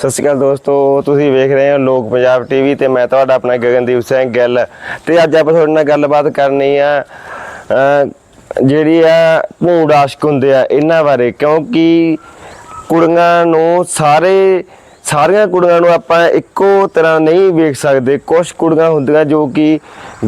ਸਤਿ ਸ਼੍ਰੀ ਅਕਾਲ ਦੋਸਤੋ, ਤੁਸੀਂ ਵੇਖ ਰਹੇ ਹੋ ਲੋਕ ਪੰਜਾਬ ਟੀਵੀ ਤੇ ਮੈਂ ਤੁਹਾਡਾ ਆਪਣਾ ਗਗਨਦੀਪ ਸਿੰਘ ਗਿੱਲ। ਤੇ ਅੱਜ ਆਪਾਂ ਤੁਹਾਡੇ ਨਾਲ ਗੱਲਬਾਤ ਕਰਨੀ ਆ ਜਿਹੜੀ ਆ ਭੂੜ ਆਸ਼ਕ ਹੁੰਦੇ ਆ, ਇਹਨਾਂ ਬਾਰੇ। ਕਿਉਂਕਿ ਕੁੜੀਆਂ ਨੂੰ ਸਾਰੇ ਸਾਰੀਆਂ ਕੁੜੀਆਂ ਨੂੰ ਆਪਾਂ ਇੱਕੋ ਤਰ੍ਹਾਂ ਨਹੀਂ ਵੇਖ ਸਕਦੇ। ਕੁਝ ਕੁੜੀਆਂ ਹੁੰਦੀਆਂ ਜੋ ਕਿ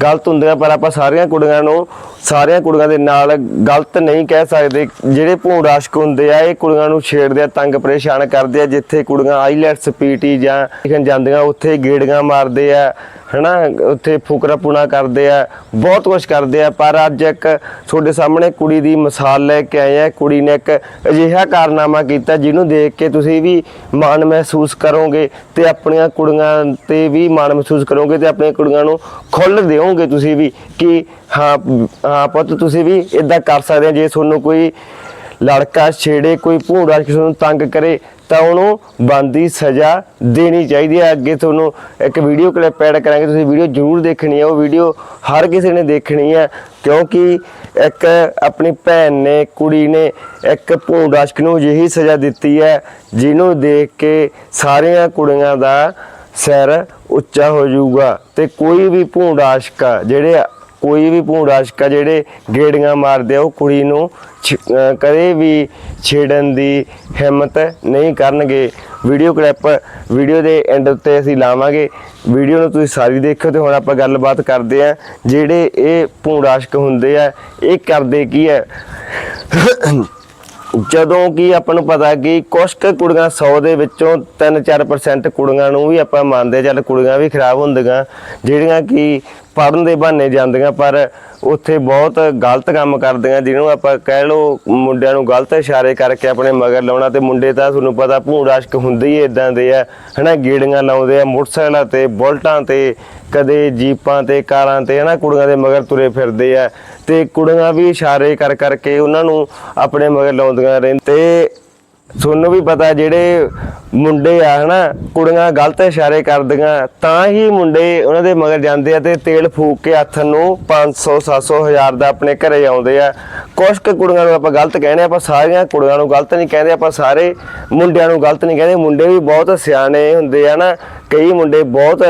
ਗਲਤ ਹੁੰਦੀਆਂ, ਪਰ ਆਪਾਂ ਸਾਰੀਆਂ ਕੁੜੀਆਂ ਨੂੰ ਸਾਰੀਆਂ ਕੁੜੀਆਂ ਦੇ ਨਾਲ ਗਲਤ ਨਹੀਂ ਕਹਿ ਸਕਦੇ। ਜਿਹੜੇ ਭੂੰਡ ਆਸ਼ਕ ਹੁੰਦੇ ਆ, ਇਹ ਕੁੜੀਆਂ ਨੂੰ ਛੇੜਦੇ ਆ, ਤੰਗ ਪਰੇਸ਼ਾਨ ਕਰਦੇ ਆ। ਜਿੱਥੇ ਕੁੜੀਆਂ ਆਈਲੈਟਸ, ਪੀਟੀ ਜਾਂ ਲਿਖਣ ਜਾਂਦੀਆਂ, ਉੱਥੇ ਗੇੜੀਆਂ ਮਾਰਦੇ ਆ, ਹਨਾ? ਉੱਥੇ ਫੁਕਰਾ ਪੁਣਾ ਕਰਦੇ ਆ, ਬਹੁਤ ਕੁਝ ਕਰਦੇ ਆ। ਪਰ ਅੱਜ ਇੱਕ ਤੁਹਾਡੇ ਸਾਹਮਣੇ ਕੁੜੀ ਦੀ ਮਿਸਾਲ ਲੈ ਕੇ ਆਏ ਆ। ਕੁੜੀ ਨੇ ਇੱਕ ਅਜਿਹਾ ਕਾਰਨਾਮਾ ਕੀਤਾ, ਜਿਹਨੂੰ ਦੇਖ ਕੇ ਤੁਸੀਂ ਵੀ ਮਾਣ ਮਹਿਸੂਸ ਕਰੋਗੇ ਤੇ ਆਪਣੀਆਂ ਕੁੜੀਆਂ ਤੇ ਵੀ ਮਾਣ ਮਹਿਸੂਸ ਕਰੋਗੇ ਤੇ ਆਪਣੀਆਂ ਕੁੜੀਆਂ ਨੂੰ ਖੁੱਲ੍ਹ ਦਿਓਗੇ ਤੁਸੀਂ ਵੀ ਕਿ ਹਾਂ ਹਾਂ ਪੁੱਤ, ਤੁਸੀਂ ਵੀ ਇਦਾਂ ਕਰ ਸਕਦੇ ਆ ਜੇ ਤੁਹਾਨੂੰ ਕੋਈ ਲੜਕਾ, ਛੇੜੇ, ਕੋਈ ਭੂੜਾ ਕਿਸੇ ਨੂੰ ਤੰਗ ਕਰੇ, ਤਾਂ ਉਹਨੂੰ ਬੰਦੀ ਸਜ਼ਾ ਦੇਣੀ ਚਾਹੀਦੀ ਹੈ। ਅੱਗੇ ਤੁਹਾਨੂੰ ਇੱਕ ਵੀਡੀਓ ਕਲਿੱਪ ਐਡ ਕਰਾਂਗੇ। ਤੁਸੀਂ ਵੀਡੀਓ ਜ਼ਰੂਰ ਦੇਖਣੀ ਹੈ। ਉਹ ਵੀਡੀਓ ਹਰ ਕਿਸੇ ਨੇ ਦੇਖਣੀ ਹੈ। ਕਿਉਂਕਿ ਇੱਕ ਆਪਣੀ ਭੈਣ ਨੇ, ਕੁੜੀ ਨੇ ਇੱਕ ਭੂੰਡਾਸ਼ਕ ਨੂੰ ਅਜਿਹੀ ਸਜ਼ਾ ਦਿੱਤੀ ਹੈ, ਜਿਹਨੂੰ ਦੇਖ ਕੇ ਸਾਰੀਆਂ ਕੁੜੀਆਂ ਦਾ ਸਿਰ ਉੱਚਾ ਹੋ ਜਾਊਗਾ ਤੇ ਕੋਈ ਵੀ ਭੂੰਡਾਸ਼ਕ ਆਸ਼ਕ ਜਿਹੜੇ ਕੋਈ ਵੀ ਭੂੰਡਾਸ਼ਕਾ ਜਿਹੜੇ ਗੇੜੀਆਂ ਮਾਰਦੇ ਆ ਉਹ ਕੁੜੀ ਨੂੰ ਛ- ਕਦੇ ਵੀ ਛੇੜਨ ਦੀ ਹਿੰਮਤ ਨਹੀਂ ਕਰਨਗੇ। ਵੀਡੀਓ ਕਲਿੱਪ ਵੀਡੀਓ ਦੇ ਐਂਡ ਉੱਤੇ ਅਸੀਂ ਲਾਵਾਂਗੇ। ਵੀਡੀਓ ਨੂੰ ਤੁਸੀਂ ਸਾਰੀ ਦੇਖੋ ਤੇ ਹੁਣ ਆਪਾਂ ਗੱਲਬਾਤ ਕਰਦੇ ਆ ਜਿਹੜੇ ਇਹ ਭੂੰਡਾਸ਼ਕ ਹੁੰਦੇ ਆ ਇਹ ਕਰਦੇ ਕੀ ਹੈ ਜਦੋਂ ਕਿ ਆਪਾਂ ਨੂੰ ਪਤਾ ਕਿ ਕੁਛ ਕੁੜੀਆਂ 100 ਦੇ ਵਿੱਚੋਂ 3-4% ਕੁੜੀਆਂ ਨੂੰ ਵੀ ਆਪਾਂ ਮੰਨਦੇ ਹਾਂ, ਚੱਲ ਕੁੜੀਆਂ ਵੀ ਖਰਾਬ ਹੁੰਦੀਆਂ। ਜਿਹੜੀਆਂ ਕਿ ਪੜਨ ਦੇ ਬਹਾਨੇ ਜਾਂਦੀਆਂ, ਪਰ ਉੱਥੇ ਬਹੁਤ ਗਲਤ ਕੰਮ ਕਰਦੀਆਂ, ਜਿਹਨੂੰ ਆਪਾਂ ਕਹਿ ਲਓ ਮੁੰਡਿਆਂ ਨੂੰ ਗਲਤ ਇਸ਼ਾਰੇ ਕਰਕੇ ਆਪਣੇ ਮਗਰ ਲਾਉਣਾ, ਤੇ ਮੁੰਡੇ ਤਾਂ ਤੁਹਾਨੂੰ ਪਤਾ ਭੂੰਡਾਸ਼ਕ ਹੁੰਦੇ ਹੀ ਇਦਾਂ ਦੇ ਆ, ਹਨਾ, ਗੇੜੀਆਂ ਲਾਉਂਦੇ ਆ ਮੋਟਰਸਾਈਕਲਾਂ ਤੇ, ਬੁਲਟਾਂ ਤੇ, ਕਦੇ ਜੀਪਾਂ ਤੇ, ਕਾਰਾਂ ਤੇ, ਹਨਾ, ਕੁੜੀਆਂ ਦੇ ਮਗਰ ਤੁਰੇ ਫਿਰਦੇ ਆ, ਤੇ ਕੁੜੀਆਂ ਵੀ ਇਸ਼ਾਰੇ ਕਰ ਕਰਕੇ ਉਹਨਾਂ ਨੂੰ ਆਪਣੇ ਮਗਰ ਲਾਉਂਦੀਆਂ ਰਹਿੰਦੇ ਤੇ ਤੁਹਾਨੂੰ ਵੀ ਪਤਾ ਜਿਹੜੇ ਮੁੰਡੇ ਆ ਹਨਾ ਕੁੜੀਆਂ ਗਲਤ ਇਸ਼ਾਰੇ ਕਰਦੀਆਂ ਤਾਂ ਹੀ ਮੁੰਡੇ ਉਹਨਾਂ ਦੇ ਮਗਰ ਜਾਂਦੇ ਆ ਤੇ ਤੇਲ ਫੂਕ ਕੇ ਹੱਥ ਨੂੰ 500 700 ਹਜ਼ਾਰ ਦਾ ਆਪਣੇ ਘਰੇ ਆਉਂਦੇ ਆ। ਕੁਛ ਕੁ ਕੁੜੀਆਂ ਨੂੰ ਆਪਾਂ ਗਲਤ ਕਹਿੰਦੇ ਆ, ਆਪਾਂ ਸਾਰੀਆਂ ਕੁੜੀਆਂ ਨੂੰ ਗਲਤ ਨਹੀਂ ਕਹਿੰਦੇ ਆਪਾਂ ਸਾਰੇ ਮੁੰਡਿਆਂ ਨੂੰ ਗਲਤ ਨਹੀਂ ਕਹਿੰਦੇ। ਮੁੰਡੇ ਵੀ ਬਹੁਤ ਸਿਆਣੇ ਹੁੰਦੇ ਆ ਨਾ ਕਈ ਮੁੰਡੇ ਬਹੁਤ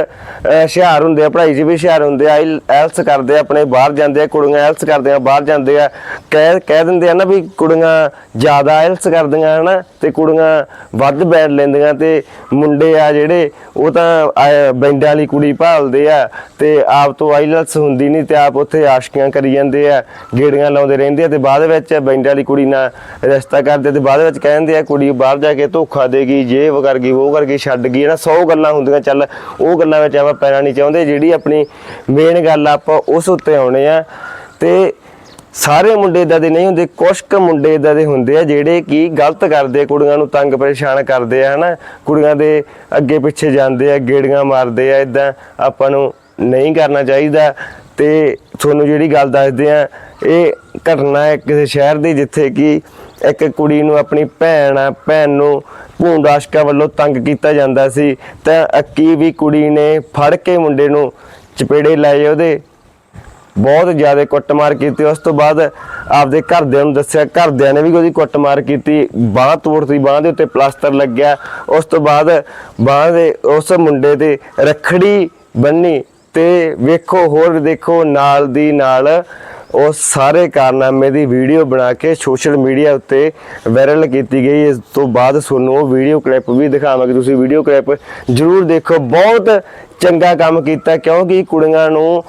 ਹੁਸ਼ਿਆਰ ਹੁੰਦੇ ਆ, ਪੜ੍ਹਾਈ 'ਚ ਵੀ ਹੁਸ਼ਿਆਰ ਹੁੰਦੇ ਆ ਐਲਸ ਕਰਦੇ ਆ, ਆਪਣੇ ਬਾਹਰ ਜਾਂਦੇ ਆ, ਕੁੜੀਆਂ ਐਲਸ ਕਰਦੇ ਆ ਬਾਹਰ ਜਾਂਦੇ ਆ, ਕਹਿ ਕਹਿ ਦਿੰਦੇ ਆ ਨਾ ਵੀ ਕੁੜੀਆਂ ਜ਼ਿਆਦਾ ਐਲਸ ਕਰਦੀਆਂ, ਹਨਾ, ਤੇ ਕੁੜੀਆਂ ਵੱਧ ਬੈਠ ਲੈਂਦੀਆਂ, ਤੇ ਮੁੰਡੇ ਆ ਜਿਹੜੇ, ਉਹ ਤਾਂ ਬੈਂਡਾਂ ਵਾਲੀ ਕੁੜੀ ਭਾਲਦੇ ਆ, ਤੇ ਆਪ ਤੋਂ ਆਈਲਸ ਹੁੰਦੀ ਨਹੀਂ ਤੇ ਆਪ ਉੱਥੇ ਆਸ਼ਕੀਆਂ ਕਰੀ ਜਾਂਦੇ ਆ, ਗੇੜੀਆਂ ਲਾਉਂਦੇ ਰਹਿੰਦੇ ਆ, ਤੇ ਬਾਅਦ ਵਿੱਚ ਬੈਂਡਾਂ ਵਾਲੀ ਕੁੜੀ ਨਾਲ ਰਿਸ਼ਤਾ ਕਰਦੇ, ਤੇ ਬਾਅਦ ਵਿੱਚ ਕਹਿੰਦੇ ਆ, ਕੁੜੀ ਬਾਹਰ ਜਾ ਕੇ ਧੋਖਾ ਦੇਗੀ ਜੇ ਉਹ ਕਰ ਗਈ, ਉਹ ਕਰ ਗਈ, ਛੱਡ ਗਈ ਨਾ 100 ਗੱਲਾਂ ਹੁੰਦੀਆਂ ਚੱਲ ਉਹ ਗੱਲਾਂ ਵਿੱਚ ਆਪਾਂ ਪੈਣਾ ਨਹੀਂ ਚਾਹੁੰਦੇ, ਜਿਹੜੀ ਆਪਣੀ ਮੇਨ ਗੱਲ ਆਪਾਂ ਉਸ ਉੱਤੇ ਆਉਣੇ ਆ। ਤੇ ਸਾਰੇ ਮੁੰਡੇ ਇਦਾਂ ਦੇ ਨਹੀਂ ਹੁੰਦੇ ਕੁਛ ਕੁ ਮੁੰਡੇ ਇਦਾਂ ਦੇ ਹੁੰਦੇ ਆ, ਜਿਹੜੇ ਕਿ ਗਲਤ ਕਰਦੇ ਕੁੜੀਆਂ ਨੂੰ ਤੰਗ ਪਰੇਸ਼ਾਨ ਕਰਦੇ ਆ, ਹਨਾ? ਕੁੜੀਆਂ ਦੇ ਅੱਗੇ ਪਿੱਛੇ ਜਾਂਦੇ ਆ, ਗੇੜੀਆਂ ਮਾਰਦੇ ਆ, ਇਦਾਂ ਆਪਾਂ ਨੂੰ ਨਹੀਂ ਕਰਨਾ ਚਾਹੀਦਾ। ਤੇ ਤੁਹਾਨੂੰ ਜਿਹੜੀ ਗੱਲ ਦੱਸਦੇ ਆ, ਇਹ ਘਟਨਾ ਹੈ ਕਿਸੇ ਸ਼ਹਿਰ ਦੀ, ਜਿੱਥੇ ਕਿ ਇੱਕ ਕੁੜੀ ਨੂੰ ਆਪਣੀ ਭੈਣ ਆ, ਭੈਣ ਨੂੰ ਭੂੰਡਾਸ਼ਕਾ ਵੱਲੋਂ ਤੰਗ ਕੀਤਾ ਜਾਂਦਾ ਸੀ, ਤਾਂ ਅੱਕੀ ਵੀ ਕੁੜੀ ਨੇ ਫੜ ਕੇ ਮੁੰਡੇ ਨੂੰ ਚਪੇੜੇ ਲਾਏ ਉਹਦੇ। ਬਹੁਤ ਜ਼ਿਆਦਾ ਕੁੱਟਮਾਰ ਕੀਤੀ। ਉਸ ਤੋਂ ਬਾਅਦ ਆਪਦੇ ਘਰਦਿਆਂ ਨੂੰ ਦੱਸਿਆ, ਘਰਦਿਆਂ ਨੇ ਵੀ ਉਹਦੀ ਕੁੱਟਮਾਰ ਕੀਤੀ। ਬਾਹ ਤੋੜਤੀ ਬਾਹ ਦੇ ਉੱਤੇ ਪਲਾਸਟਰ ਲੱਗਿਆ। ਉਸ ਤੋਂ ਬਾਅਦ ਬਾਹ ਦੇ ਉਸ ਮੁੰਡੇ ਤੇ ਰਖੜੀ ਬੰਨੀ ਤੇ ਵੇਖੋ, ਹੋਰ ਦੇਖੋ, ਨਾਲ ਦੀ ਨਾਲ ਉਹ ਸਾਰੇ ਕਾਰਨਾਮੇ ਦੀ ਵੀਡੀਓ ਬਣਾ ਕੇ ਸੋਸ਼ਲ ਮੀਡੀਆ ਉੱਤੇ ਵਾਇਰਲ ਕੀਤੀ ਗਈ। ਇਸ ਤੋਂ ਬਾਅਦ ਤੁਹਾਨੂੰ ਉਹ ਵੀਡੀਓ ਕਲਿੱਪ ਵੀ ਦਿਖਾਵਾਂਗੇ। ਤੁਸੀਂ ਵੀਡੀਓ ਕਲਿੱਪ ਜਰੂਰ ਦੇਖੋ। ਬਹੁਤ ਚੰਗਾ ਕੰਮ ਕੀਤਾ ਕਿਉਂਕਿ ਕੁੜੀਆਂ ਨੂੰ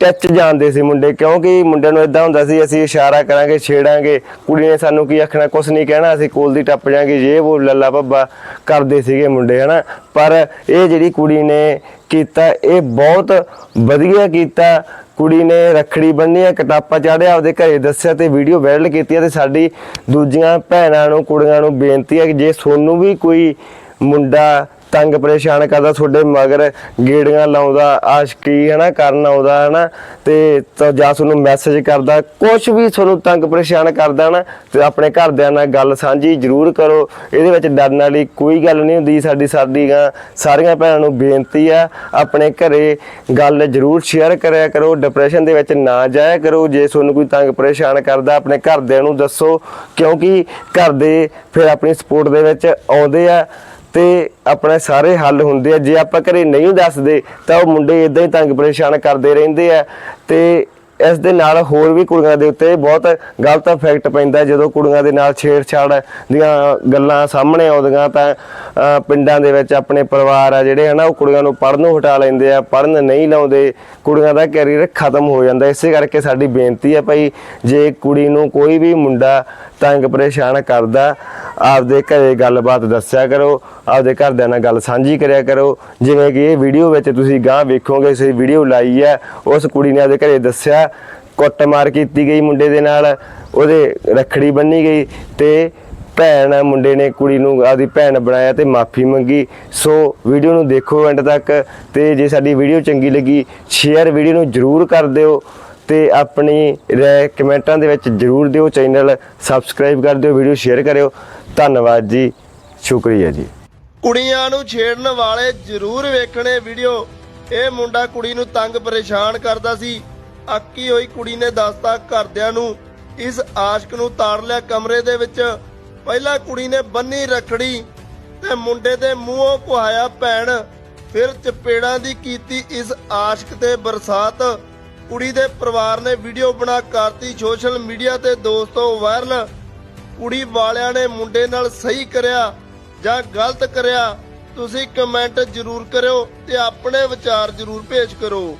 ਟੱਚ ਜਾਣਦੇ ਸੀ ਮੁੰਡੇ, ਕਿਉਂਕਿ ਮੁੰਡਿਆਂ ਨੂੰ ਇਦਾਂ ਹੁੰਦਾ ਸੀ, ਅਸੀਂ ਇਸ਼ਾਰਾ ਕਰਾਂਗੇ, ਛੇੜਾਂਗੇ। ਕੁੜੀ ਨੇ ਸਾਨੂੰ ਕੀ ਆਖਣਾ, ਕੁਛ ਨਹੀਂ ਕਹਿਣਾ, ਅਸੀਂ ਕੋਲ ਦੀ ਟੱਪ ਜਾਾਂਗੇ, ਜੇ ਉਹ ਲੱਲਾ ਭੱਬਾ ਕਰਦੇ ਸੀਗੇ ਮੁੰਡੇ, ਹਨਾ? ਪਰ ਇਹ ਜਿਹੜੀ ਕੁੜੀ ਨੇ ਕੀਤਾ, ਇਹ ਬਹੁਤ ਵਧੀਆ ਕੀਤਾ। ਕੁੜੀ ਨੇ ਰਖੜੀ ਬੰਨੀ ਆ ਕਟਾਪਾ ਚਾੜਿਆ ਆਪਦੇ ਘਰੇ ਦੱਸਿਆ ਤੇ ਵੀਡੀਓ ਵਾਇਰਲ ਕੀਤੀ ਆ ਤੇ ਸਾਡੀ ਦੂਜੀਆਂ ਭੈਣਾਂ ਨੂੰ, ਕੁੜੀਆਂ ਨੂੰ ਬੇਨਤੀ ਹੈ ਕਿ ਜੇ ਤੁਹਾਨੂੰ ਵੀ ਕੋਈ ਮੁੰਡਾ ਤੰਗ ਪਰੇਸ਼ਾਨ ਕਰਦਾ, ਤੁਹਾਡੇ ਮਗਰ ਗੇੜੀਆਂ ਲਾਉਂਦਾ ਆਸ਼ਕੀ ਹਨਾ ਕਰਨ ਆਉਂਦਾ ਹਨਾ, ਤੇ ਤਾਂ ਜਾਂ ਤੁਹਾਨੂੰ ਮੈਸੇਜ ਕਰਦਾ ਕੁਝ ਵੀ ਤੁਹਾਨੂੰ ਤੰਗ ਪਰੇਸ਼ਾਨ ਕਰਦਾ ਨਾ ਤੇ ਆਪਣੇ ਘਰਦਿਆਂ ਨਾਲ ਗੱਲ ਸਾਂਝੀ ਜ਼ਰੂਰ ਕਰੋ। ਇਹਦੇ ਵਿੱਚ ਡਰਨ ਵਾਲੀ ਕੋਈ ਗੱਲ ਨਹੀਂ ਹੁੰਦੀ, ਸਾਡੀ ਸਾਡੀਆਂ ਸਾਰੀਆਂ ਭੈਣਾਂ ਨੂੰ ਬੇਨਤੀ ਆ, ਆਪਣੇ ਘਰੇ ਗੱਲ ਜ਼ਰੂਰ ਸ਼ੇਅਰ ਕਰਿਆ ਕਰੋ ਡਿਪਰੈਸ਼ਨ ਦੇ ਵਿੱਚ ਨਾ ਜਾਇਆ ਕਰੋ, ਜੇ ਤੁਹਾਨੂੰ ਕੋਈ ਤੰਗ ਪਰੇਸ਼ਾਨ ਕਰਦਾ, ਆਪਣੇ ਘਰਦਿਆਂ ਨੂੰ ਦੱਸੋ, ਕਿਉਂਕਿ ਘਰ ਦੇ ਫਿਰ ਆਪਣੀ ਸਪੋਰਟ ਦੇ ਵਿੱਚ ਆਉਂਦੇ ਆ। ਤੇ ਆਪਣੇ ਸਾਰੇ ਹੱਲ ਹੁੰਦੇ ਆ। ਜੇ ਆਪਾਂ ਘਰੇ ਨਹੀਂ ਦੱਸਦੇ, ਤਾਂ ਉਹ ਮੁੰਡੇ ਇਦਾਂ ਹੀ ਤੰਗ ਪਰੇਸ਼ਾਨ ਕਰਦੇ ਰਹਿੰਦੇ ਆ। ਤੇ ਇਸ ਦੇ ਨਾਲ ਹੋਰ ਵੀ ਕੁੜੀਆਂ ਦੇ ਉੱਤੇ ਬਹੁਤ ਗਲਤ ਇਫੈਕਟ ਪੈਂਦਾ ਜਦੋਂ ਕੁੜੀਆਂ ਦੇ ਨਾਲ ਛੇੜਛਾੜ ਦੀਆਂ ਗੱਲਾਂ ਸਾਹਮਣੇ ਆਉਂਦੀਆਂ ਤਾਂ ਪਿੰਡਾਂ ਦੇ ਵਿੱਚ ਆਪਣੇ ਪਰਿਵਾਰ ਆ ਜਿਹੜੇ ਹਨਾ, ਉਹ ਕੁੜੀਆਂ ਨੂੰ ਪੜ੍ਹਨੋਂ ਹਟਾ ਲੈਂਦੇ ਆ, ਪੜ੍ਹਨ ਨਹੀਂ ਲਾਉਂਦੇ, ਕੁੜੀਆਂ ਦਾ ਕੈਰੀਅਰ ਖਤਮ ਹੋ ਜਾਂਦਾ। ਇਸੇ ਕਰਕੇ ਸਾਡੀ ਬੇਨਤੀ ਹੈ ਭਾਈ, ਜੇ ਕੁੜੀ ਨੂੰ ਕੋਈ ਵੀ ਮੁੰਡਾ ਤੰਗ ਪਰੇਸ਼ਾਨ ਕਰਦਾ, ਆਪਦੇ ਘਰੇ ਗੱਲਬਾਤ ਦੱਸਿਆ ਕਰੋ, ਆਪਦੇ ਘਰਦਿਆਂ ਨਾਲ ਗੱਲ ਸਾਂਝੀ ਕਰਿਆ ਕਰੋ। ਜਿਵੇਂ ਕਿ ਇਹ ਵੀਡੀਓ ਵਿੱਚ ਤੁਸੀਂ ਗਾਂ ਵੇਖੋਗੇ ਅਸੀਂ ਵੀਡੀਓ ਲਾਈ ਹੈ, ਉਸ ਕੁੜੀ ਨੇ ਆਪਦੇ ਘਰੇ ਦੱਸਿਆ ਕੁੱਟਮਾਰ ਕੀਤੀ ਗਈ ਮੁੰਡੇ ਦੇ ਨਾਲ, ਉਹਦੇ ਰੱਖੜੀ ਬੰਨੀ ਗਈ ਤੇ ਭੈਣ ਮੁੰਡੇ ਨੇ ਕੁੜੀ ਨੂੰ ਆਪਦੀ ਭੈਣ ਬਣਾਇਆ ਤੇ ਮਾਫੀ ਮੰਗੀ। ਸੋ ਵੀਡੀਓ ਨੂੰ ਦੇਖੋ ਐਂਡ ਤੱਕ ਤੇ ਜੇ ਸਾਡੀ ਵੀਡੀਓ ਚੰਗੀ ਲੱਗੀ ਸ਼ੇਅਰ ਵੀਡੀਓ ਨੂੰ ਜਰੂਰ ਕਰ ਦਿਓ ਤੇ ਆਪਣੀ ਰਾਏ ਕਮੈਂਟਾਂ ਦੇ ਵਿੱਚ ਜਰੂਰ ਦਿਓ ਚੈਨਲ ਸਬਸਕ੍ਰਾਈਬ ਕਰ ਦਿਓ, ਵੀਡੀਓ ਸ਼ੇਅਰ ਕਰਿਓ। ਧੰਨਵਾਦ ਜੀ, ਸ਼ੁਕਰੀਆ ਜੀ। ਕੁੜੀਆਂ ਨੂੰ ਛੇੜਨ ਵਾਲੇ ਜ਼ਰੂਰ ਵੇਖਣੇ ਵੀਡੀਓ। ਇਹ ਮੁੰਡਾ ਕੁੜੀ ਨੂੰ ਤੰਗ ਪਰੇਸ਼ਾਨ ਕਰਦਾ ਸੀ। ਆਕੀ ਹੋਈ ਕੁੜੀ ਨੇ ਦੱਸਤਾ ਘਰਦਿਆਂ ਨੂੰ, ਇਸ ਆਸ਼ਕ ਨੂੰ ਤਾੜ ਲਿਆ ਕਮਰੇ ਦੇ ਵਿੱਚ। ਪਹਿਲਾਂ ਕੁੜੀ ਨੇ ਬੰਨੀ ਰਖੜੀ ਤੇ ਮੁੰਡੇ ਦੇ ਮੂੰਹੋਂ ਕੁਹਾਇਆ ਭੈਣ। ਫਿਰ ਚਪੇੜਾਂ ਦੀ ਕੀਤੀ ਇਸ ਆਸ਼ਕ ਤੇ ਬਰਸਾਤ। ਕੁੜੀ ਦੇ ਪਰਿਵਾਰ ਨੇ ਵੀਡੀਓ ਬਣਾ ਕਰਤੀ ਸੋਸ਼ਲ ਮੀਡੀਆ ਤੇ ਦੋਸਤੋ ਵਾਇਰਲ। ਕੁੜੀ ਵਾਲਿਆਂ ਨੇ ਮੁੰਡੇ ਨਾਲ ਸਹੀ ਕਰਿਆ ਜਾਂ ਗਲਤ ਕਰਿਆ, ਤੁਸੀਂ ਕਮੈਂਟ ਜ਼ਰੂਰ ਕਰਿਓ ਤੇ ਆਪਣੇ ਵਿਚਾਰ ਜ਼ਰੂਰ ਭੇਜ ਕਰੋ।